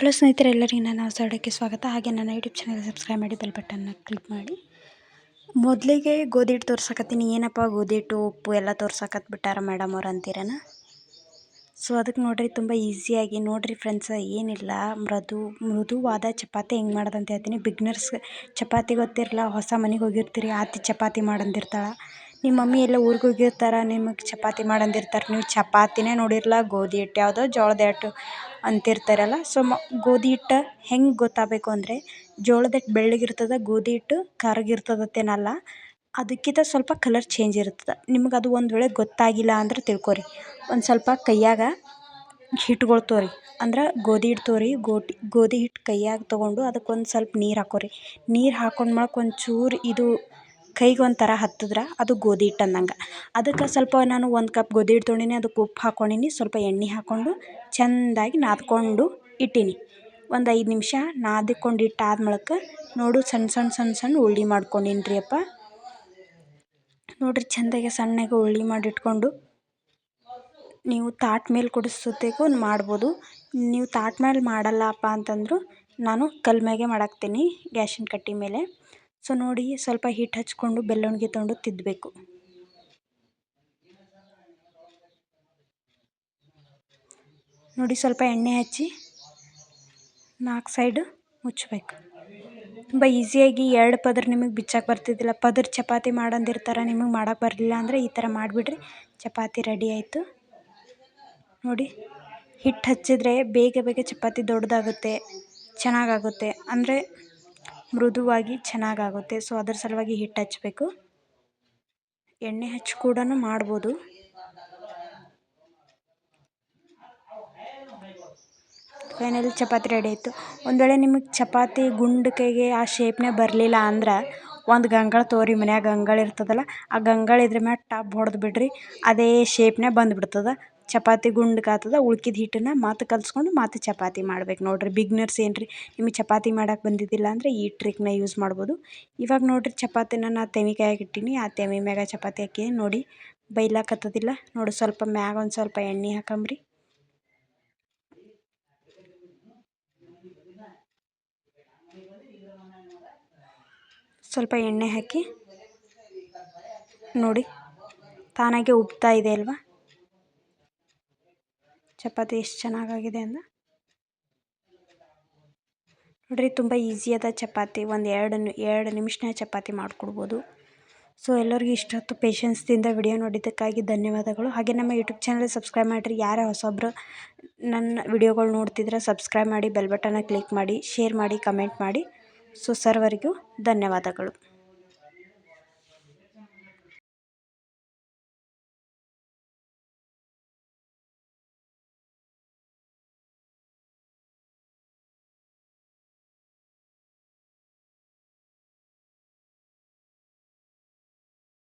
Hello ಸ್ನೇಹಿತರೆ, ಎಲ್ಲರಿಗೂ ನನ್ನ ಹೊಸ ಅಡುಗೆ ಸ್ವಾಗತ. ಹಾಗೆ ನನ್ನ ಯೂಟ್ಯೂಬ್ ಚಾನಲ್ ಸಬ್ಸ್ಕ್ರೈಬ್ ಮಾಡಿ ಬೆಲ್ ಬಟನ್ನ ಕ್ಲಿಕ್ ಮಾಡಿ. ಮೊದಲಿಗೆ ಗೋಧಿ ಹಿಟ್ಟು ತೋರ್ಸಕತ್ತೀನಿ. ಏನಪ್ಪ ಗೋಧಿ ಹಿಟ್ಟು, ಉಪ್ಪು ಎಲ್ಲ ತೋರ್ಸಕತ್ ಬಿಟ್ಟಾರ ಮೇಡಮ್ ಅವ್ರು ಅಂತೀರನ? ಸೊ ಅದಕ್ಕೆ ನೋಡ್ರಿ, ತುಂಬ ಈಸಿಯಾಗಿ ನೋಡ್ರಿ ಫ್ರೆಂಡ್ಸ್ ಏನಿಲ್ಲ. ಮೃದು, ಮೃದುವಾದ ಚಪಾತಿ ಹೆಂಗೆ ಮಾಡೋದಂತ ಹೇಳ್ತೀನಿ. ಬಿಗ್ನರ್ಸ್ ಚಪಾತಿ ಗೊತ್ತಿರಲ್ಲ, ಹೊಸ ಮನೆಗೆ ಹೋಗಿರ್ತೀರಿ, ಆತಿ ಚಪಾತಿ ಮಾಡಂದಿರ್ತಾಳೆ. ನಿಮ್ಮ ಮಮ್ಮಿ ಎಲ್ಲ ಊರಿಗೆ ಹೋಗಿರ್ತಾರೆ, ನಿಮಗೆ ಚಪಾತಿ ಮಾಡಂದಿರ್ತಾರೆ, ನೀವು ಚಪಾತಿನೇ ನೋಡಿರಲ್ಲ ಗೋಧಿ ಹಿಟ್ಟು ಯಾವುದೋ ಜೋಳದ ಹಿಟ್ಟು ಅಂತಿರ್ತಾರಲ್ಲ. ಸೊ ಮ, ಗೋಧಿ ಹಿಟ್ಟು ಹೆಂಗೆ ಗೊತ್ತಾಗಬೇಕು ಅಂದರೆ ಜೋಳದ ಹಿಟ್ಟು ಬೆಳ್ಳಗಿರ್ತದೆ ಗೋಧಿ ಹಿಟ್ಟು ಅಂತೇನಲ್ಲ ಅದಕ್ಕಿಂತ ಸ್ವಲ್ಪ ಕಲರ್ ಚೇಂಜ್ ಇರ್ತದೆ. ನಿಮ್ಗೆ ಅದು ಒಂದು ವೇಳೆ ಗೊತ್ತಾಗಿಲ್ಲ ಅಂದ್ರೆ ತಿಳ್ಕೊರಿ. ಒಂದು ಸ್ವಲ್ಪ ಕೈಯಾಗ ಹಿಟ್ಗಳು ತೋರಿ, ಅಂದ್ರೆ ಗೋಧಿ ಹಿಟ್ಟು ತೋರಿ, ಗೋಟಿ, ಗೋಧಿ ಹಿಟ್ಟು ಕೈಯಾಗ ತೊಗೊಂಡು ಅದಕ್ಕೊಂದು ಸ್ವಲ್ಪ ನೀರು ಹಾಕೋರಿ. ನೀರು ಹಾಕೊಂಡ್ ಮ್ಯಾಕ್ ಒಂಚೂರು ಇದು ಕೈಗೆ ಒಂಥರ ಹತ್ತಿದ್ರೆ ಅದು ಗೋಧಿ ಹಿಟ್ಟು ಅಂದಂಗೆ. ಅದಕ್ಕೆ ಸ್ವಲ್ಪ ನಾನು ಒಂದು ಕಪ್ ಗೋಧಿ ಹಿಟ್ಟು ತೊಗೊಂಡೀನಿ ಅದಕ್ಕೆ ಉಪ್ಪು ಹಾಕ್ಕೊಂಡೀನಿ ಸ್ವಲ್ಪ ಎಣ್ಣೆ ಹಾಕ್ಕೊಂಡು ಚೆಂದಾಗಿ ನಾದ್ಕೊಂಡು ಇಟ್ಟೀನಿ. ಒಂದು ಐದು ನಿಮಿಷ ನಾದಿಕೊಂಡು ಇಟ್ಟು ನೋಡು ಸಣ್ಣ ಸಣ್ಣ ಸಣ್ಣ ಸಣ್ಣ ಉಳ್ಳಿ ಮಾಡ್ಕೊಂಡೀನಿ ರೀ ಅಪ್ಪ. ನೋಡಿರಿ ಚೆಂದಾಗಿ ಸಣ್ಣಗೆ ಉಳ್ಳಿ ಮಾಡಿಟ್ಕೊಂಡು ನೀವು ತಾಟ್ ಮೇಲೆ ಕುಡಿಸೋದಕ್ಕೂ ಮಾಡ್ಬೋದು. ನೀವು ತಾಟ್ ಮೇಲೆ ಮಾಡಲ್ಲಪ್ಪ ಅಂತಂದ್ರು ನಾನು ಕಲ್ ಮ್ಯಾಗೆ ಮಾಡಾಕ್ತೀನಿ ಗ್ಯಾಸಿನ ಕಟ್ಟೆ ಮೇಲೆ. ಸೊ ನೋಡಿ, ಸ್ವಲ್ಪ ಹಿಟ್ಟು ಹಚ್ಕೊಂಡು ಬೆಲ್ಲಣ್ಗೆ ತೊಗೊಂಡು ತಿದ್ದಬೇಕು ನೋಡಿ, ಸ್ವಲ್ಪ ಎಣ್ಣೆ ಹಚ್ಚಿ ನಾಲ್ಕು ಸೈಡು ಮುಚ್ಚಬೇಕು. ತುಂಬ ಈಸಿಯಾಗಿ ಎರಡು ಪದರ್ ನಿಮಗೆ ಬಿಚ್ಚಕ್ಕೆ ಬರ್ತಿದ್ದಿಲ್ಲ. ಪದರ್ ಚಪಾತಿ ಮಾಡಂದಿರ್ತಾರೆ ನಿಮಗೆ ಮಾಡೋಕ್ಕೆ ಬರಲಿಲ್ಲ ಅಂದರೆ ಈ ಥರ ಮಾಡಿಬಿಡ್ರಿ. ಚಪಾತಿ ರೆಡಿ ಆಯಿತು. ನೋಡಿ ಹಿಟ್ಟು ಹಚ್ಚಿದ್ರೆ ಬೇಗ ಬೇಗ ಚಪಾತಿ ದೊಡ್ಡದಾಗುತ್ತೆ, ಚೆನ್ನಾಗಾಗುತ್ತೆ. ಅಂದರೆ ಮೃದುವಾಗಿ ಚೆನ್ನಾಗಾಗುತ್ತೆ. ಸೊ ಅದ್ರ ಸಲುವಾಗಿ ಹಿಟ್ಟು ಹಚ್ಚಬೇಕು ಎಣ್ಣೆ ಹಚ್ಚಿ ಕೂಡ ಮಾಡ್ಬೋದು. ಫೈನಲಿ ಚಪಾತಿ ರೆಡಿ ಆಯಿತು. ಒಂದು ವೇಳೆ ನಿಮಗೆ ಚಪಾತಿ ಗುಂಡು ಕೈಗೆ ಆ ಶೇಪ್ನೇ ಬರಲಿಲ್ಲ ಅಂದ್ರೆ ಒಂದು ಗಂಗಳ ತೋರಿ ಮನ್ಯಾಗ ಗಂಗಳ ಇರ್ತದಲ್ಲ, ಆ ಗಂಗಳ ಇದ್ರ ಮ್ಯಾಲ ಟಾಪ್ ಹೊಡೆದು ಬಿಡ್ರಿ, ಅದೇ ಶೇಪ್ನೇ ಬಂದುಬಿಡ್ತದ. ಚಪಾತಿ ಗುಂಡ್ಗಾತದ ಉಳ್ಕಿದ ಹಿಟ್ಟನ್ನ ಮತ್ತೆ ಕಲಸ್ಕೊಂಡು ಮತ್ತೆ ಚಪಾತಿ ಮಾಡ್ಬೇಕು. ನೋಡಿರಿ ಬಿಗ್ನರ್ಸ್ ಏನು ನಿಮಗೆ ಚಪಾತಿ ಮಾಡೋಕೆ ಬಂದಿದ್ದಿಲ್ಲ ಅಂದರೆ ಈ ಟ್ರಿಕ್ನ ಯೂಸ್ ಮಾಡ್ಬೋದು. ಇವಾಗ ನೋಡಿರಿ ಚಪಾತಿನ ನಾ ತೆವಿ ಇಟ್ಟೀನಿ, ಆ ತೆವಿ ಮ್ಯಾಗ ಚಪಾತಿ ಹಾಕಿ ನೋಡಿ ಬೈಲಾಕತ್ತದಿಲ್ಲ. ನೋಡಿ ಸ್ವಲ್ಪ ಮ್ಯಾಗ ಒಂದು ಸ್ವಲ್ಪ ಎಣ್ಣೆ ಹಾಕಂಬ್ರಿ. ಸ್ವಲ್ಪ ಎಣ್ಣೆ ಹಾಕಿ ನೋಡಿ, ತಾನಾಗೆ ಉಬ್ತಾ ಇದೆ ಅಲ್ವಾ? ಚಪಾತಿ ಎಷ್ಟು ಚೆನ್ನಾಗಾಗಿದೆ ಅಂದ ನೋಡ್ರಿ, ತುಂಬ ಈಸಿಯಾದ ಚಪಾತಿ. ಒಂದು ಎರಡು ಎರಡು ನಿಮಿಷನೇ ಚಪಾತಿ ಮಾಡಿಕೊಡ್ಬೋದು. ಸೊ ಎಲ್ಲರಿಗೂ ಇಷ್ಟೊತ್ತು ಪೇಷನ್ಸ್ದಿಂದ ವಿಡಿಯೋ ನೋಡಿದ್ದಕ್ಕಾಗಿ ಧನ್ಯವಾದಗಳು. ಹಾಗೆ ನಮ್ಮ ಯೂಟ್ಯೂಬ್ ಚಾನಲ್ ಸಬ್ಸ್ಕ್ರೈಬ್ ಮಾಡಿರಿ. ಯಾರೇ ಹೊಸೊಬ್ಬರು ನನ್ನ ವಿಡಿಯೋಗಳು ನೋಡ್ತಿದ್ರೆ ಸಬ್ಸ್ಕ್ರೈಬ್ ಮಾಡಿ ಬೆಲ್ ಬಟನ್ನ ಕ್ಲಿಕ್ ಮಾಡಿ ಶೇರ್ ಮಾಡಿ ಕಮೆಂಟ್ ಮಾಡಿ. ಸೊ ಸರ್ವರಿಗೂ ಧನ್ಯವಾದಗಳು.